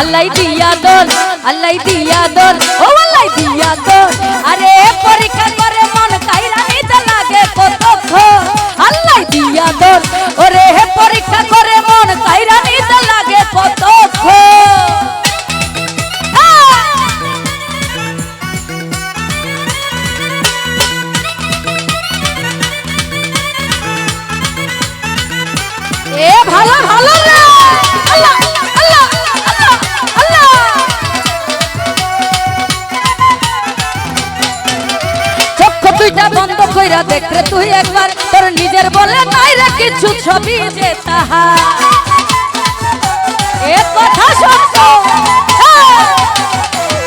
আল্লাহ দিয়া দোল, আল্লাহ দিয়া দোল, ও আল্লাহ দিয়া দোল। আরে পরীক্ষা করে মন কাইরা নিতে লাগে কতক্ষণ আল্লাহ দিয়া দোল, ওরে পরীক্ষা করে মন কাইরা নিতে লাগে কতক্ষণ তুই একবার তোর নিজের বলে নাই রে কিছু ছবি যে তাহা। এ কথা সত্য। হ্যাঁ।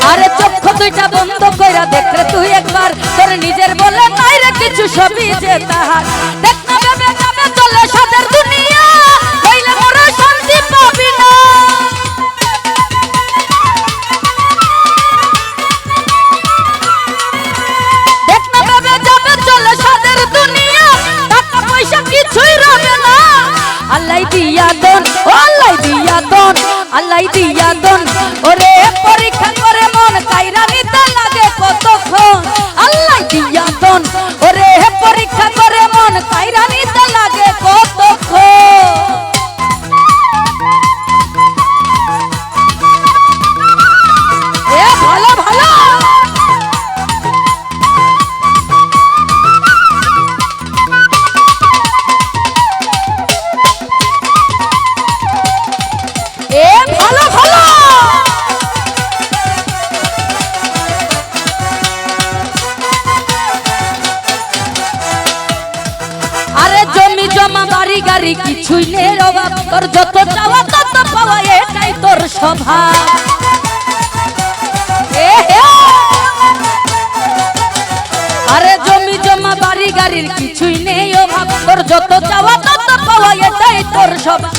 আরে চক্ষু দুইটা বন্ধ কইরা দেখ রে তুই একবার তোর নিজের বলে নাই রে কিছু ছবি যে তাহা। দেখ বাড়ি কিছুই নেই অভাব তোর যত চাওয়া তত পাওয়া, এটাই তোর স্বভাব। আরে জমি জমা, বাড়ি গাড়ির কিছুই নেই অভাব তোর যত চাওয়া তত পাওয়া, এটাই তোর স্বভাব।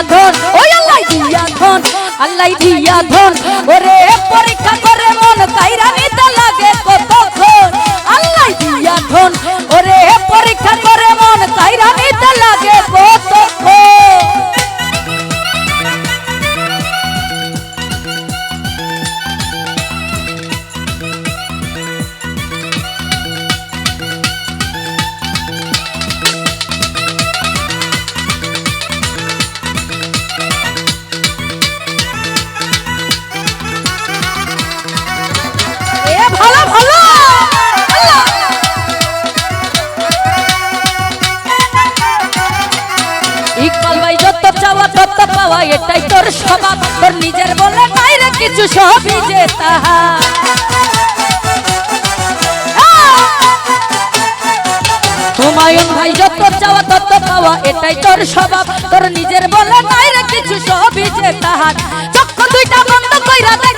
দিয়া ধন ওই আল্লাহ দিয়া ধন আল্লাহ দিয়া ধন ওরে পাওয়া এটাই তোর স্বভাব। তোর নিজের বলে নাই কিছু, সবই যে হুমায়ুন ভাই যত চাওয়া তত পাওয়া, এটাই তোর স্বভাব। তোর নিজের বলে নাই কিছু, সবই যে চক্ষু দুইটা বন্ধ কইরা দেখ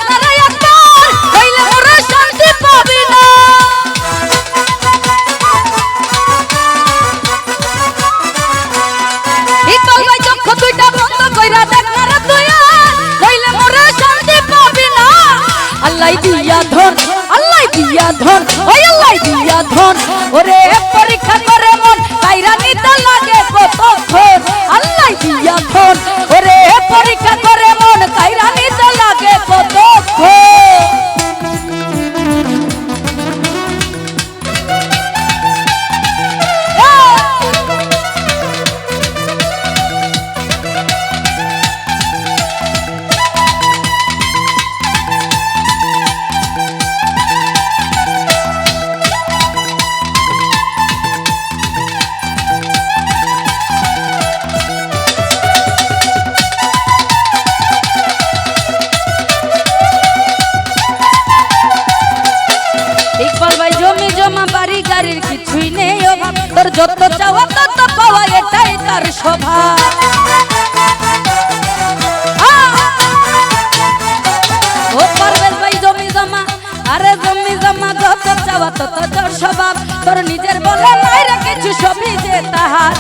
জমি বাড়ি গাড়ির কিছুই নেই অভাব। তোর যত চাওয়া তত পাওয়া এটাই তার স্বভাব! ও পারভেজ ভাই, জমি জমা। আরে জমি জমা, যত চাওয়া তত তোর স্বভাব। তোর নিজের বলে কিছু সবই যে তাহার।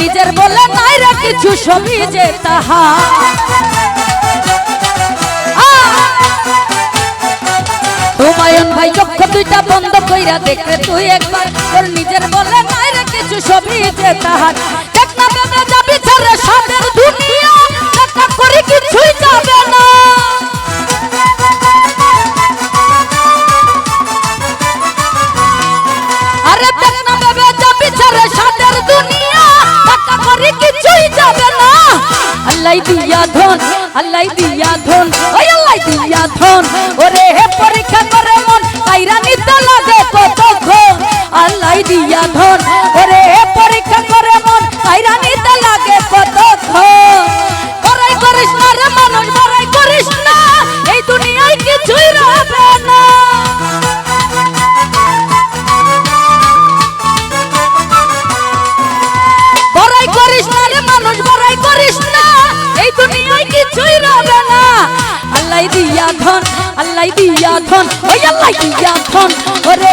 নিজের বলে নাই কিছু সবই যে তাহা। হুমায়ুন ভাই চক্ষু দুইটা বন্ধ কইরা দেখে তুই একবার, তোর নিজের বলে নাই কিছু সবই যে তাহার দেখ না যাবি ছেড়ে সাদের দুনিয়া, দেখা করি কিছুই যাবে না। আল্লাহ দিয়া ধন, আল্লাহ দিয়া ধন, ওই আল্লাহ দিয়া ধন। ওরে হে পরীক্ষা করে মন তাইরা নিতে লাগে কত ঘন আল্লাহ দিয়া ধন দিয়া ধন ওই আল্লাহ দিয়া ধন। ওরে